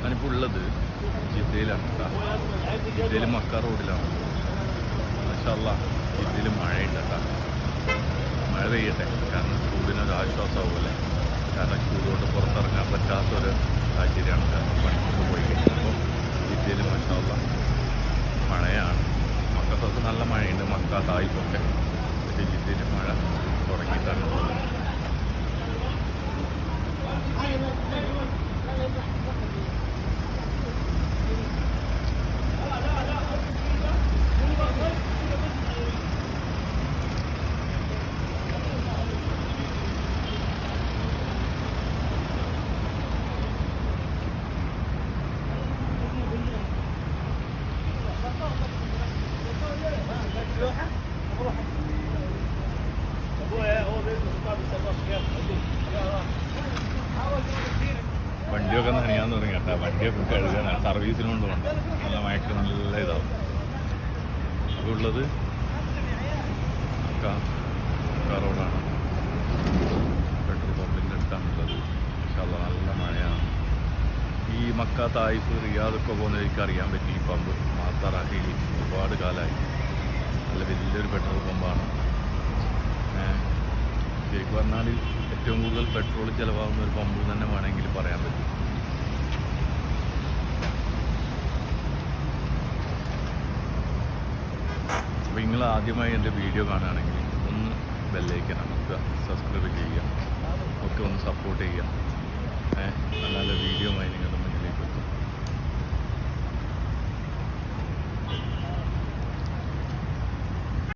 ഞാനിപ്പോൾ ഉള്ളത് ജിദ്ദയിലാണ് ജിദ്ദയിൽ മക്ക റോഡിലാണ്. മഷല്ല ജിദ്ദയിൽ മഴയുണ്ട് കേട്ടോ മഴ പെയ്യട്ടെ കാരണം ചൂടിനൊരു ആശ്വാസമാവുമല്ലേ കാരണം ചൂടുകൊണ്ട് പുറത്തിറങ്ങാൻ പറ്റാത്തൊരു സാഹചര്യമാണ് കാരണം പണിക്കൊക്കെ പോയി കഴിഞ്ഞപ്പോൾ ജിദ്ദയിൽ മഷല്ല മഴയാണ്. മക്കത്തൊക്കെ നല്ല മഴയുണ്ട് മക്ക തായ്പൊക്കെ പക്ഷേ ജിദ്ദയിൽ മഴ തുടങ്ങിയിട്ടാണ് ഉള്ളത് വണ്ടിയൊക്കെ നനയാൻ തുടങ്ങി കേട്ടോ. വണ്ടിയൊക്കെ കഴുകാൻ സർവീസിന് കൊണ്ടുപോകണം നല്ല മയക്ക് നല്ല ഇതാവും. അപ്പോൾ ഉള്ളത് റോഡാണ്. പെട്രോൾ പമ്പിന്റെ അടുത്താണുള്ളത്. പക്ഷേ നല്ല മഴയാണ്. ഈ മക്ക തായിഫ് റിയാദൊക്കെ പോകുന്നത് എനിക്ക് അറിയാൻ പറ്റി. ഈ പമ്പ് മാത്താറാക്കി ഒരുപാട് കാലമായി നല്ല വലിയൊരു പെട്രോൾ പമ്പാണ്. പറഞ്ഞാൽ ഏറ്റവും കൂടുതൽ പെട്രോൾ ചിലവാകുന്ന ഒരു പമ്പ് തന്നെ വേണമെങ്കിൽ പറയാൻ പറ്റും. അപ്പോൾ നിങ്ങൾ ആദ്യമായി എന്റെ വീഡിയോ കാണുകയാണെങ്കിൽ ഒന്ന് ബെല്ലൈക്കൻ അമർത്തുക സബ്സ്ക്രൈബ് ചെയ്യുക ഒക്കെ ഒന്ന് സപ്പോർട്ട് ചെയ്യുക. നല്ല നല്ല വീഡിയോ